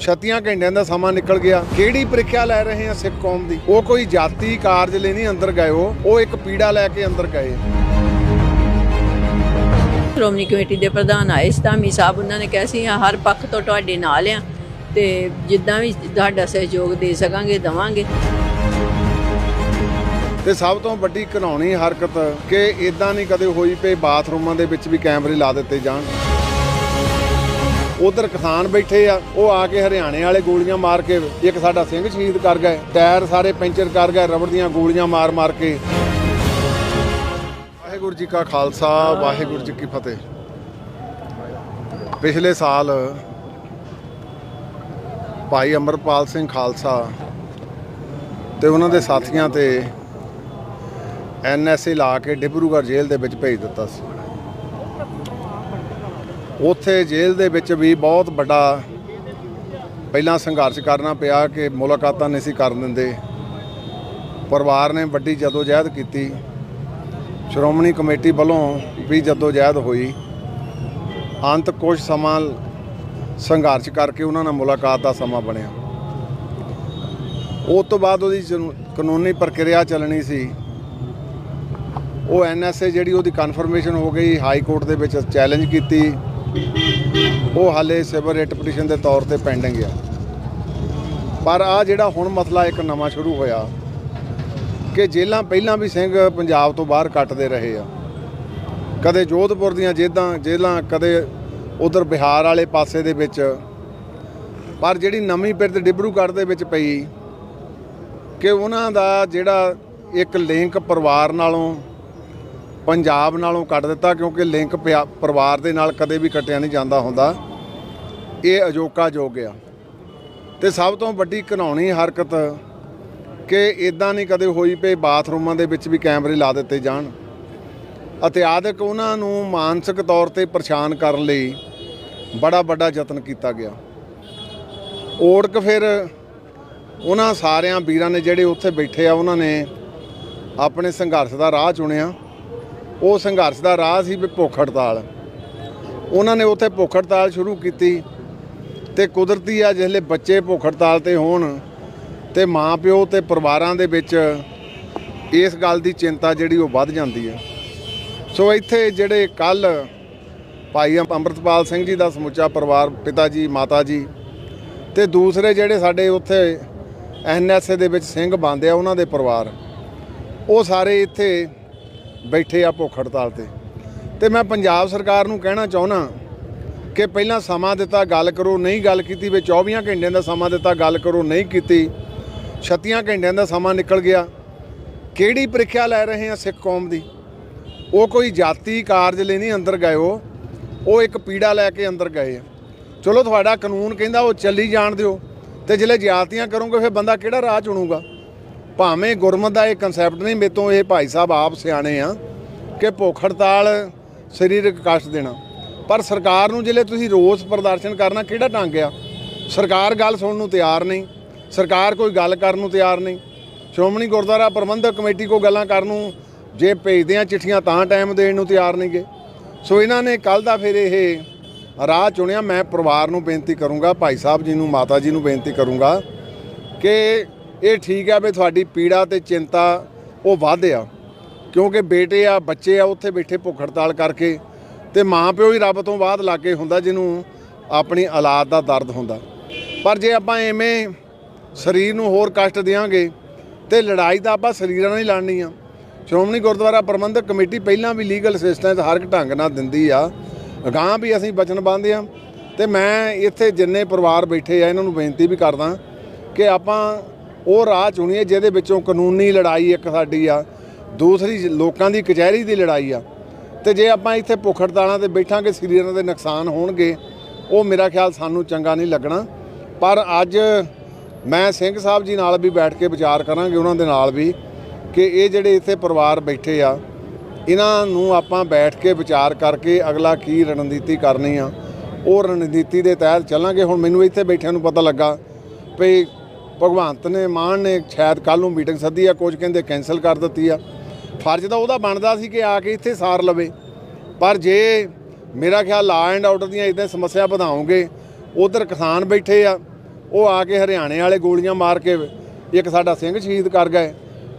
ਛੱਤੀਆਂ ਘੰਟਿਆਂ ਦਾ ਸਮਾਂ ਨਿਕਲ ਗਿਆ। ਕਿਹੜੀ ਪ੍ਰੀਖਿਆ ਲੈ ਰਹੇ ਆ ਸਿੱਖ ਕੌਮ ਦੀ? ਉਹ ਕੋਈ ਜਾਤੀ ਕਾਰਜ ਲਈ ਨਹੀਂ ਅੰਦਰ ਗਏ ਉਹ। ਉਹ ਇੱਕ ਪੀੜਾ ਲੈ ਕੇ ਅੰਦਰ ਗਏ। ਸ਼੍ਰੋਮਣੀ ਕਮੇਟੀ ਦੇ ਪ੍ਰਧਾਨ ਆਏ ਸਤਾਮੀ ਸਾਹਿਬ ਉਹਨਾਂ ਨੇ ਕਿਹਾ ਸੀ ਹਰ ਪੱਖ ਤੋਂ ਤੁਹਾਡੇ ਨਾਲ ਆ ਤੇ ਜਿੱਦਾਂ ਵੀ ਤੁਹਾਡਾ ਸਹਿਯੋਗ ਦੇ ਸਕਾਂਗੇ ਦਵਾਂਗੇ। ਤੇ ਸਭ ਤੋਂ ਵੱਡੀ ਘਿਨਾਉਣੀ ਹਰਕਤ ਕਿ ਇਦਾਂ ਨਹੀਂ ਕਦੇ ਹੋਈ ਪਈ ਬਾਥਰੂਮਾਂ ਦੇ ਵਿੱਚ ਵੀ ਕੈਮਰੇ ਲਾ ਦਿੱਤੇ ਜਾਣ। ਉਧਰ ਕਿਸਾਨ ਬੈਠੇ ਆ, ਉਹ ਆ ਕੇ ਹਰਿਆਣੇ ਵਾਲੇ ਗੋਲੀਆਂ ਮਾਰ ਕੇ ਇੱਕ ਸਾਡਾ ਸਿੰਘ ਸ਼ਹੀਦ ਕਰ ਗਏ, ਟਾਇਰ ਸਾਰੇ ਪੈਂਚਰ ਕਰ ਗਏ, ਰਬੜ ਦੀਆਂ ਗੋਲੀਆਂ ਮਾਰ ਮਾਰ ਕੇ। ਵਾਹਿਗੁਰੂ ਜੀ ਕਾ ਖਾਲਸਾ, ਵਾਹਿਗੁਰੂ ਜੀ ਕੀ ਫਤਿਹ। ਪਿਛਲੇ ਸਾਲ ਭਾਈ ਅਮਰਪਾਲ ਸਿੰਘ ਖਾਲਸਾ ਤੇ ਉਹਨਾਂ ਦੇ ਸਾਥੀਆਂ ਤੇ ਐਨਐਸਏ ਲਾ ਕੇ ਡਿਬਰੂਗੜ੍ਹ ਜੇਲ੍ਹ ਦੇ ਵਿੱਚ ਭੇਜ ਦਿੱਤਾ ਸੀ। ਉੱਥੇ ਜੇਲ੍ਹ ਦੇ ਵਿੱਚ ਵੀ ਬਹੁਤ ਵੱਡਾ ਪਹਿਲਾਂ ਸੰਘਰਸ਼ ਕਰਨਾ ਪਿਆ ਕਿ ਮੁਲਾਕਾਤਾਂ ਨਹੀਂ ਸੀ ਕਰਨ ਦਿੰਦੇ। ਪਰਿਵਾਰ ਨੇ ਵੱਡੀ ਜਦੋਜਹਿਦ ਕੀਤੀ। ਸ਼੍ਰੋਮਣੀ ਕਮੇਟੀ ਵੱਲੋਂ ਵੀ ਜਦੋਜਹਿਦ ਹੋਈ। ਅੰਤ ਕੁਝ ਸਮਾਂ ਸੰਘਰਸ਼ ਕਰਕੇ ਉਹਨਾਂ ਨਾਲ ਮੁਲਾਕਾਤ ਦਾ ਸਮਾਂ ਬਣਿਆ। ਉਸ ਤੋਂ ਬਾਅਦ ਉਹਦੀ ਕਾਨੂੰਨੀ ਪ੍ਰਕਿਰਿਆ ਚੱਲਣੀ ਸੀ। ਉਹ ਐਨਐਸਏ ਜਿਹੜੀ ਉਹਦੀ ਕਨਫਰਮੇਸ਼ਨ ਹੋ ਗਈ, ਹਾਈ ਕੋਰਟ ਦੇ ਵਿੱਚ ਚੈਲੰਜ ਕੀਤੀ। ਉਹ ਹਾਲੇ ਸਿਵਲ ਰੇਟ ਪਟੀਸ਼ਨ ਦੇ ਤੌਰ ਤੇ ਪੈਂਡਿੰਗ ਆ। ਪਰ ਆ ਜਿਹੜਾ ਹੁਣ ਮਸਲਾ ਇੱਕ ਨਵਾਂ ਸ਼ੁਰੂ ਹੋਇਆ ਕਿ ਜੇਲਾਂ ਪਹਿਲਾਂ ਵੀ ਸਿੰਘ ਪੰਜਾਬ ਤੋਂ ਬਾਹਰ ਕੱਟਦੇ ਰਹੇ ਆ। ਕਦੇ ਜੋਧਪੁਰ ਦੀਆਂ ਜੇਦਾਂ ਜੇਲਾਂ ਕਦੇ ਉਧਰ ਬਿਹਾਰ ਵਾਲੇ ਪਾਸੇ ਦੇ ਵਿੱਚ। ਪਰ ਜਿਹੜੀ ਨਵੀਂ ਪਿਰਤ ਡਿਬਰੂਗੜ੍ਹ ਦੇ ਵਿੱਚ ਪਈ ਕਿ ਉਹਨਾਂ ਦਾ ਜਿਹੜਾ ਇੱਕ ਲਿੰਕ ਪਰਿਵਾਰ ਨਾਲੋਂ ਪੰਜਾਬ ਨਾਲੋਂ ਕੱਟ ਦਿੱਤਾ ਕਿਉਂਕਿ ਲਿੰਕ ਪਿਆ- ਪਰਿਵਾਰ ਦੇ ਨਾਲ ਕਦੇ ਵੀ ਕੱਟਿਆ ਨਹੀਂ ਜਾਂਦਾ ਹੁੰਦਾ। ਇਹ ਅਜੋਕਾ ਜੋਗ ਆ। ਤੇ ਸਭ ਤੋਂ ਵੱਡੀ ਘਿਨਾਉਣੀ ਹਰਕਤ ਕਿ ਇਦਾਂ ਨਹੀਂ ਕਦੇ ਹੋਈ ਪਈ ਬਾਥਰੂਮਾਂ ਦੇ ਵਿੱਚ ਵੀ ਕੈਮਰੇ ਲਾ ਦਿੱਤੇ ਜਾਣ। ਅਤੇ ਆਦਿਕ ਉਹਨਾਂ ਨੂੰ ਮਾਨਸਿਕ ਤੌਰ ਤੇ ਪਰੇਸ਼ਾਨ ਕਰਨ ਲਈ ਬੜਾ ਵੱਡਾ ਯਤਨ ਕੀਤਾ ਗਿਆ। ਓੜਕ ਫਿਰ ਉਹਨਾਂ ਸਾਰਿਆਂ ਵੀਰਾਂ ਨੇ ਜਿਹੜੇ ਉੱਥੇ ਬੈਠੇ ਆ, ਉਹਨਾਂ ਨੇ ਆਪਣੇ ਸੰਘਰਸ਼ ਦਾ ਰਾਹ ਚੁਣਿਆ। ਉਹ ਸੰਘਰਸ਼ ਦਾ ਰਾਹ ਸੀ ਵੀ ਭੁੱਖ ਹੜਤਾਲ। ਉਹਨਾਂ ਨੇ ਉੱਥੇ ਭੁੱਖ ਹੜਤਾਲ ਸ਼ੁਰੂ ਕੀਤੀ ਤੇ ਕੁਦਰਤੀ ਆ ਜਿਹੜੇ ਬੱਚੇ ਭੁੱਖ ਹੜਤਾਲ ਤੇ ਹੋਣ ਤੇ ਮਾਂ ਪਿਓ ਤੇ ਪਰਿਵਾਰਾਂ ਦੇ ਵਿੱਚ ਇਸ ਗੱਲ ਦੀ ਚਿੰਤਾ ਜਿਹੜੀ ਉਹ ਵੱਧ ਜਾਂਦੀ ਹੈ ਸੋ ਇੱਥੇ ਜਿਹੜੇ ਕੱਲ ਭਾਈ ਅੰਮ੍ਰਿਤਪਾਲ ਸਿੰਘ ਜੀ ਦਾ ਸਮੁੱਚਾ ਪਰਿਵਾਰ, ਪਿਤਾ ਜੀ, ਮਾਤਾ ਜੀ ਤੇ ਦੂਸਰੇ ਜਿਹੜੇ ਸਾਡੇ ਉੱਥੇ ਐਨਐਸਏ ਦੇ ਵਿੱਚ ਸਿੰਘ ਬੰਦੇ ਆ, ਉਹਨਾਂ ਦੇ ਪਰਿਵਾਰ, ਉਹ ਸਾਰੇ ਇੱਥੇ ਬੈਠੇ ਆ ਭੁੱਖ ਹੜਤਾਲ ਤੇ। ਤੇ ਮੈਂ ਪੰਜਾਬ ਸਰਕਾਰ ਨੂੰ ਕਹਿਣਾ ਚਾਹੁੰਦਾ ਕਿ ਪਹਿਲਾਂ ਸਮਾਂ ਦਿੱਤਾ ਗੱਲ ਕਰੋ, ਨਹੀਂ ਗੱਲ ਕੀਤੀ ਵੀ 24 ਘੰਟਿਆਂ ਦਾ ਸਮਾਂ ਦਿੱਤਾ, ਗੱਲ ਕਰੋ, ਨਹੀਂ ਕੀਤੀ। 36 ਘੰਟਿਆਂ ਦਾ ਸਮਾਂ ਨਿਕਲ ਗਿਆ। ਕਿਹੜੀ ਪ੍ਰੀਖਿਆ ਲੈ ਰਹੇ ਆ ਸਿੱਖ ਕੌਮ ਦੀ? ਉਹ ਕੋਈ ਜਾਤੀ ਕਾਰਜ ਲਈ ਨਹੀਂ ਅੰਦਰ ਗਏ ਉਹ। ਉਹ ਇੱਕ ਪੀੜਾ ਲੈ ਕੇ ਅੰਦਰ ਗਏ ਆ। ਚਲੋ ਤੁਹਾਡਾ ਕਾਨੂੰਨ ਕਹਿੰਦਾ ਉਹ ਚੱਲੀ ਜਾਣ ਦਿਓ। ਤੇ ਜਿਹੜੇ ਜਾਤੀਆਂ ਕਰੋਗੇ, ਫਿਰ ਬੰਦਾ ਕਿਹੜਾ ਰਾਹ ਚੁਣੂਗਾ? ਭਾਵੇਂ ਗੁਰਮਤ ਦਾ ਇਹ ਕਨਸੈਪਟ ਨਹੀਂ ਮੇਤੋਂ ਇਹ ਭਾਈ ਸਾਹਿਬ ਆਪ ਸਿਆਣੇ ਆ ਕਿ ਭੁੱਖ ਹੜਤਾਲ ਸਰੀਰਕ ਕਸ਼ਟ ਦੇਣਾ। ਪਰ ਸਰਕਾਰ ਨੂੰ ਜਿਹੜੇ ਤੁਸੀਂ ਰੋਸ ਪ੍ਰਦਰਸ਼ਨ ਕਰਨਾ, ਕਿਹੜਾ ਢੰਗ ਆ? ਸਰਕਾਰ ਗੱਲ ਸੁਣਨ ਨੂੰ ਤਿਆਰ ਨਹੀਂ, ਸਰਕਾਰ ਕੋਈ ਗੱਲ ਕਰਨ ਨੂੰ ਤਿਆਰ ਨਹੀਂ। ਸ਼੍ਰੋਮਣੀ ਗੁਰਦੁਆਰਾ ਪ੍ਰਬੰਧਕ ਕਮੇਟੀ ਕੋ ਗੱਲਾਂ ਕਰਨ ਨੂੰ ਜੇ ਭੇਜਦੇ ਆ ਚਿੱਠੀਆਂ ਤਾਂ ਟਾਈਮ ਦੇਣ ਨੂੰ ਤਿਆਰ ਨਹੀਂਗੇ। ਸੋ ਇਹਨਾਂ ਨੇ ਕੱਲ ਦਾ ਫਿਰ ਇਹ ਰਾਹ ਚੁਣਿਆ। ਮੈਂ ਪਰਿਵਾਰ ਨੂੰ ਬੇਨਤੀ ਕਰੂੰਗਾ, ਭਾਈ ਸਾਹਿਬ ਜੀ ਨੂੰ, ਮਾਤਾ ਜੀ ਨੂੰ ਬੇਨਤੀ ਕਰੂੰਗਾ ਕਿ ਇਹ ਠੀਕ ਆ ਵੀ ਤੁਹਾਡੀ ਪੀੜਾ ਤੇ ਚਿੰਤਾ ਉਹ ਵੱਧ ਆ। ਕਿਉਂਕਿ ਬੇਟੇ ਆ, ਬੱਚੇ ਆ, ਉੱਥੇ ਬੈਠੇ ਭੁੱਖ ਹੜਤਾਲ ਕਰਕੇ ਤੇ ਮਾਂ ਪਿਓ ਹੀ ਰੱਬ ਤੋਂ ਬਾਅਦ ਲਾਗੇ ਹੁੰਦਾ ਜਿਹਨੂੰ ਆਪਣੀ ਔਲਾਦ ਦਾ ਦਰਦ ਹੁੰਦਾ। ਪਰ ਜੇ ਆਪਾਂ ਐਵੇਂ ਸਰੀਰ ਨੂੰ ਹੋਰ ਕਸ਼ਟ ਦੇਵਾਂਗੇ ਤੇ ਲੜਾਈ ਤਾਂ ਆਪਾਂ ਸਰੀਰਾਂ ਨਾਲ ਹੀ ਲੜਨੀ ਆ। ਸ਼੍ਰੋਮਣੀ ਗੁਰਦੁਆਰਾ ਪ੍ਰਬੰਧਕ ਕਮੇਟੀ ਪਹਿਲਾਂ ਵੀ ਲੀਗਲ ਅਸਿਸਟੈਂਸ ਹਰ ਇੱਕ ਢੰਗ ਨਾਲ ਦਿੰਦੀ ਆ। ਅਗਾਂਹ ਵੀ ਅਸੀਂ ਬਚਨ ਬੰਦੇ ਆ। ਤੇ ਮੈਂ ਇੱਥੇ ਜਿੰਨੇ ਪਰਿਵਾਰ ਬੈਠੇ ਆ, ਇਹਨਾਂ ਨੂੰ ਬੇਨਤੀ ਵੀ ਕਰਦਾ ਕਿ ਆਪਾਂ ਉਹ ਰਾਹ ਚੁਣੀਏ ਜਿਹਦੇ ਵਿੱਚੋਂ ਕਾਨੂੰਨੀ ਲੜਾਈ ਇੱਕ ਸਾਡੀ ਆ, ਦੂਸਰੀ ਲੋਕਾਂ ਦੀ ਕਚਹਿਰੀ ਦੀ ਲੜਾਈ ਆ। ਤੇ ਜੇ ਆਪਾਂ ਇੱਥੇ ਭੁੱਖ ਹੜਤਾਲਾਂ ਤੇ ਬੈਠਾਂਗੇ, ਸਰੀਰਾਂ ਦੇ ਨੁਕਸਾਨ ਹੋਣਗੇ, ਉਹ ਮੇਰਾ ਖਿਆਲ ਸਾਨੂੰ ਚੰਗਾ ਨਹੀਂ ਲੱਗਣਾ। ਪਰ ਅੱਜ ਮੈਂ ਸਿੰਘ ਸਾਹਿਬ ਜੀ ਨਾਲ ਵੀ ਬੈਠ ਕੇ ਵਿਚਾਰ ਕਰਾਂਗੇ, ਉਹਨਾਂ ਦੇ ਨਾਲ ਵੀ, ਕਿ ਇਹ ਜਿਹੜੇ ਇੱਥੇ ਪਰਿਵਾਰ ਬੈਠੇ ਆ, ਇਹਨਾਂ ਨੂੰ ਆਪਾਂ ਬੈਠ ਕੇ ਵਿਚਾਰ ਕਰਕੇ ਅਗਲਾ ਕੀ ਰਣਨੀਤੀ ਕਰਨੀ ਆ। ਉਹ ਰਣਨੀਤੀ ਦੇ ਤਹਿਤ ਚੱਲਾਂਗੇ। ਹੁਣ ਮੈਨੂੰ ਇੱਥੇ ਬੈਠਿਆਂ ਨੂੰ ਪਤਾ ਲੱਗਾ ਵੀ ਭਗਵੰਤ ਨੇ, ਮਾਨ ਨੇ ਸ਼ਾਇਦ ਕੱਲ ਨੂੰ ਮੀਟਿੰਗ ਸੱਦੀ ਆ, ਕੁਝ ਕਹਿੰਦੇ ਕੈਨਸਲ ਕਰ ਦਿੱਤੀ ਆ। ਫਰਜ਼ ਤਾਂ ਉਹਦਾ ਬਣਦਾ ਸੀ ਕਿ ਆ ਕੇ ਇੱਥੇ ਸਾਰ ਲਵੇ। ਪਰ ਜੇ ਮੇਰਾ ਖਿਆਲ ਲਾ ਐਂਡ ਆਰਡਰ ਦੀਆਂ ਇਦਾਂ ਸਮੱਸਿਆ ਵਧਾਉਂਗੇ ਉਧਰ ਕਿਸਾਨ ਬੈਠੇ ਆ, ਉਹ ਆ ਕੇ ਹਰਿਆਣੇ ਵਾਲੇ ਗੋਲੀਆਂ ਮਾਰ ਕੇ ਇੱਕ ਸਾਡਾ ਸਿੰਘ ਸ਼ਹੀਦ ਕਰ ਗਏ,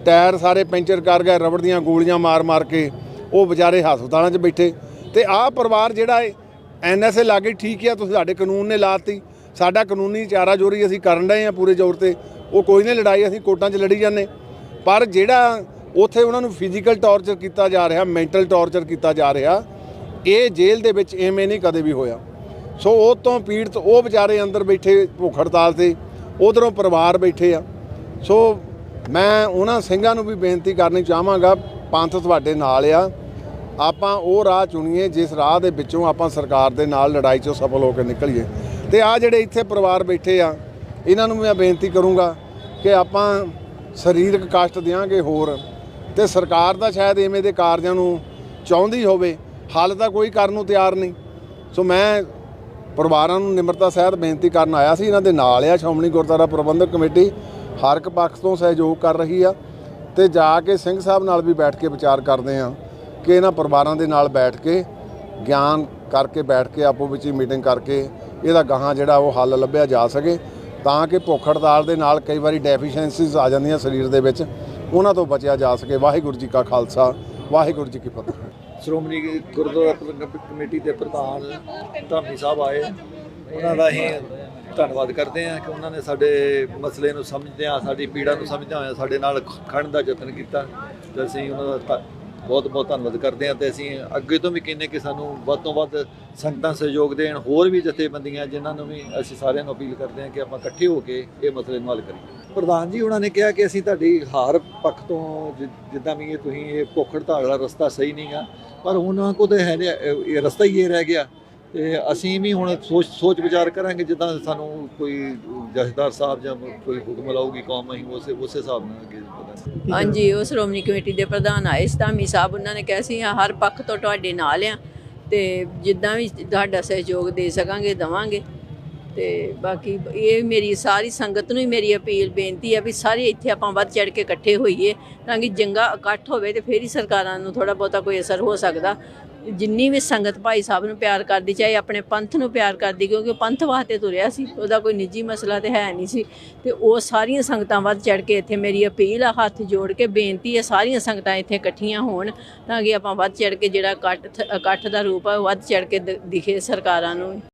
ਟਾਇਰ ਸਾਰੇ ਪੈਂਚਰ ਕਰ ਗਏ, ਰਬੜ ਦੀਆਂ ਗੋਲੀਆਂ ਮਾਰ ਮਾਰ ਕੇ ਉਹ ਵਿਚਾਰੇ ਹਸਪਤਾਲਾਂ 'ਚ ਬੈਠੇ। ਤੇ ਆਹ ਪਰਿਵਾਰ ਜਿਹੜਾ ਏ ਐਨਐਸਏ ਲਾਗੇ ਠੀਕ ਆ, ਤੁਸੀਂ ਸਾਡੇ ਕਾਨੂੰਨ ਨੇ ਲਾਤੀ ਸਾਡਾ ਕਾਨੂੰਨੀ ਚਾਰਾ ਜੋਰੀ ਅਸੀਂ ਕਰਨ ਡਏ ਹਾਂ ਪੂਰੇ ਜ਼ੋਰ ਤੇ। ਉਹ ਕੋਈ ਨਹੀਂ ਲੜਾਈ, ਅਸੀਂ ਕੋਰਟਾਂ 'ਚ ਲੜੀ ਜਾਂਦੇ। ਪਰ ਜਿਹੜਾ ਉੱਥੇ ਉਹਨਾਂ ਨੂੰ ਫਿਜ਼ੀਕਲ ਟੌਰਚਰ ਕੀਤਾ ਜਾ ਰਿਹਾ ਮੈਂਟਲ ਟੌਰਚਰ ਕੀਤਾ ਜਾ ਰਿਹਾ, ਇਹ ਜੇਲ੍ਹ ਦੇ ਵਿੱਚ ਐਵੇਂ ਨਹੀਂ ਕਦੇ ਵੀ ਹੋਇਆ। ਸੋ ਉਹ ਤੋਂ ਪੀੜਤ ਉਹ ਵਿਚਾਰੇ ਅੰਦਰ ਬੈਠੇ ਭੁੱਖ ਹੜਤਾਲ ਤੇ, ਉਧਰੋਂ ਪਰਿਵਾਰ ਬੈਠੇ ਆ। ਸੋ ਮੈਂ ਉਹਨਾਂ ਸਿੰਘਾਂ ਨੂੰ ਵੀ ਬੇਨਤੀ ਕਰਨੀ ਚਾਹਾਂਗਾ, ਪੰਥ ਤੁਹਾਡੇ ਨਾਲ ਆ। ਆਪਾਂ ਉਹ ਰਾਹ ਚੁਣੀਏ, ਜਿਸ ਰਾਹ ਦੇ ਵਿੱਚੋਂ ਆਪਾਂ ਸਰਕਾਰ ਦੇ ਨਾਲ ਲੜਾਈ 'ਚੋਂ ਸਫਲ ਹੋ ਕੇ ਨਿਕਲੀਏ। ਤੇ ਆ ਜਿਹੜੇ ਇੱਥੇ ਪਰਿਵਾਰ ਬੈਠੇ ਆ, ਇਹਨਾਂ ਨੂੰ ਮੈਂ ਬੇਨਤੀ ਕਰੂੰਗਾ ਕਿ ਆਪਾਂ ਸਰੀਰਕ ਕਸ਼ਟ ਦਿਆਂਗੇ ਹੋਰ, ਤੇ ਸਰਕਾਰ ਦਾ ਸ਼ਾਇਦ ਐਵੇਂ ਦੇ ਕਾਰਜਾਂ ਨੂੰ ਚਾਹੁੰਦੀ ਹੋਵੇ, ਹੱਲ ਤਾਂ ਕੋਈ ਕਰਨ ਨੂੰ ਤਿਆਰ ਨਹੀਂ। ਸੋ ਮੈਂ ਪਰਿਵਾਰਾਂ ਨੂੰ ਨਿਮਰਤਾ ਸਹਿਤ ਬੇਨਤੀ ਕਰਨ ਆਇਆ ਸੀ, ਇਹਨਾਂ ਦੇ ਨਾਲ ਆ ਸ਼੍ਰੋਮਣੀ ਗੁਰਦੁਆਰਾ ਪ੍ਰਬੰਧਕ ਕਮੇਟੀ, ਹਰ ਇੱਕ ਪੱਖ ਤੋਂ ਸਹਿਯੋਗ ਕਰ ਰਹੀ ਆ, ਤੇ ਜਾ ਕੇ ਸਿੰਘ ਸਾਹਿਬ ਨਾਲ ਵੀ ਬੈਠ ਕੇ ਵਿਚਾਰ ਕਰਦੇ ਆ, ਕਿ ਇਹਨਾਂ ਪਰਿਵਾਰਾਂ ਦੇ ਨਾਲ ਬੈਠ ਕੇ, ਗਿਆਨ ਕਰਕੇ ਬੈਠ ਕੇ, ਆਪੋ ਵਿੱਚ ਹੀ ਮੀਟਿੰਗ ਕਰਕੇ ਇਹਦਾ ਗਾਹਾਂ ਜਿਹੜਾ ਉਹ ਹੱਲ ਲੱਭਿਆ ਜਾ ਸਕੇ ਤਾਂ ਕਿ ਭੁੱਖ ਹੜਤਾਲ ਦੇ ਨਾਲ ਕਈ ਵਾਰੀ ਡੈਫੀਸ਼ੀਐਂਸੀਜ਼ ਆ ਜਾਂਦੀਆਂ ਸਰੀਰ ਦੇ ਵਿੱਚ, ਉਹਨਾਂ ਤੋਂ ਬਚਿਆ ਜਾ ਸਕੇ। ਵਾਹਿਗੁਰੂ ਜੀ ਕਾ ਖਾਲਸਾ, ਵਾਹਿਗੁਰੂ ਜੀ ਕੀ ਫਤਿਹ। ਸ਼੍ਰੋਮਣੀ ਗੁਰਦੁਆਰਾ ਪ੍ਰਬੰਧਕ ਕਮੇਟੀ ਦੇ ਪ੍ਰਧਾਨ ਧਾਮੀ ਸਾਹਿਬ ਆਏ। ਉਹਨਾਂ ਦਾ ਅਸੀਂ ਧੰਨਵਾਦ ਕਰਦੇ ਹਾਂ ਕਿ ਉਹਨਾਂ ਨੇ ਸਾਡੇ ਮਸਲੇ ਨੂੰ ਸਮਝਦਿਆਂ, ਸਾਡੀ ਪੀੜਾ ਨੂੰ ਸਮਝਦਿਆਂ ਹੋਇਆ ਸਾਡੇ ਨਾਲ ਖੜਨ ਦਾ ਯਤਨ ਕੀਤਾ ਤੇ ਅਸੀਂ ਉਹਨਾਂ ਦਾ ਬਹੁਤ ਬਹੁਤ ਧੰਨਵਾਦ ਕਰਦੇ ਹਾਂ ਤੇ ਅਸੀਂ ਅੱਗੇ ਤੋਂ ਵੀ ਕਹਿੰਦੇ ਕਿ ਸਾਨੂੰ ਵੱਧ ਤੋਂ ਵੱਧ ਸੰਗਤਾਂ ਸਹਿਯੋਗ ਦੇਣ, ਹੋਰ ਵੀ ਜਥੇਬੰਦੀਆਂ ਜਿਨ੍ਹਾਂ ਨੂੰ ਵੀ ਅਸੀਂ ਸਾਰਿਆਂ ਨੂੰ ਅਪੀਲ ਕਰਦੇ ਹਾਂ ਕਿ ਆਪਾਂ ਇਕੱਠੇ ਹੋ ਕੇ ਇਹ ਮਸਲੇ ਨੂੰ ਹੱਲ ਕਰੀਏ। ਪ੍ਰਧਾਨ ਜੀ, ਉਹਨਾਂ ਨੇ ਕਿਹਾ ਕਿ ਅਸੀਂ ਤੁਹਾਡੀ ਹਾਰ ਪੱਖ ਤੋਂ ਜਿ- ਜਿੱਦਾਂ ਵੀ ਇਹ ਤੁਸੀਂ ਇਹ ਭੁੱਖ ਹੜਤਾਲ ਵਾਲਾ ਰਸਤਾ ਸਹੀ ਨਹੀਂਗਾ ਪਰ ਉਹਨਾਂ ਕੋਲ ਤਾਂ ਹੈ ਇਹ ਇਹ ਰਸਤਾ ਹੀ ਇਹ ਰਹਿ ਗਿਆ। ਤੇ ਅਸੀਂ ਵੀ ਹੁਣ ਸੋਚ ਸੋਚ ਵਿਚਾਰ ਕਰਾਂਗੇ ਜਿੱਦਾਂ ਸਾਨੂੰ ਕੋਈ ਜਥੇਦਾਰ ਸਾਹਿਬ ਜਾਂ ਕੋਈ ਹੁਕਮ ਲਾਊਗੀ ਕੌਮ, ਅਸੀਂ ਉਸੇ ਉਸੇ ਹਿਸਾਬ ਨਾਲ ਅੱਗੇ ਵਧਾਂਗੇ ਹਾਂਜੀ, ਉਹ ਸ਼੍ਰੋਮਣੀ ਕਮੇਟੀ ਦੇ ਪ੍ਰਧਾਨ ਆਏ ਸੀ ਸਾਹਿਬ, ਉਹਨਾਂ ਨੇ ਕਿਹਾ ਸੀ ਹਰ ਪੱਖ ਤੋਂ ਤੁਹਾਡੇ ਨਾਲ ਆ ਤੇ ਜਿੱਦਾਂ ਵੀ ਤੁਹਾਡਾ ਸਹਿਯੋਗ ਦੇ ਸਕਾਂਗੇ, ਦਵਾਂਗੇ। ਤੇ ਬਾਕੀ ਇਹ ਮੇਰੀ ਸਾਰੀ ਸੰਗਤ ਨੂੰ ਹੀ ਮੇਰੀ ਅਪੀਲ ਬੇਨਤੀ ਹੈ ਵੀ ਸਾਰੇ ਇੱਥੇ ਆਪਾਂ ਵੱਧ ਚੜ ਕੇ ਇਕੱਠੇ ਹੋਈਏ ਤਾਂ ਕਿ ਜੰਗਾ ਇਕੱਠ ਹੋਵੇ ਤੇ ਫੇਰ ਹੀ ਸਰਕਾਰਾਂ ਨੂੰ ਥੋੜਾ ਬਹੁਤਾ ਕੋਈ ਅਸਰ ਹੋ ਸਕਦਾ। ਜਿੰਨੀ ਵੀ ਸੰਗਤ ਭਾਈ ਸਾਹਿਬ ਨੂੰ ਪਿਆਰ ਕਰਦੀ, ਚਾਹੇ ਆਪਣੇ ਪੰਥ ਨੂੰ ਪਿਆਰ ਕਰਦੀ, ਕਿਉਂਕਿ ਉਹ ਪੰਥ ਵਾਸਤੇ ਤੁਰਿਆ ਸੀ, ਉਹਦਾ ਕੋਈ ਨਿੱਜੀ ਮਸਲਾ ਤੇ ਹੈ ਨਹੀਂ ਸੀ। ਤੇ ਉਹ ਸਾਰੀਆਂ ਸੰਗਤਾਂ ਵੱਧ ਚੜ ਕੇ ਇੱਥੇ ਮੇਰੀ ਅਪੀਲ ਆ, ਹੱਥ ਜੋੜ ਕੇ ਬੇਨਤੀ ਹੈ ਸਾਰੀਆਂ ਸੰਗਤਾਂ ਇੱਥੇ ਇਕੱਠੀਆਂ ਹੋਣ, ਤਾਂ ਕਿ ਆਪਾਂ ਵੱਧ ਚੜ ਕੇ ਜਿਹੜਾ ਇਕੱਠ ਇਕੱਠ ਦਾ ਰੂਪ ਆ, ਉਹ ਵੱਧ ਚੜ ਕੇ ਦ- ਦਿਖੇ ਸਰਕਾਰਾਂ ਨੂੰ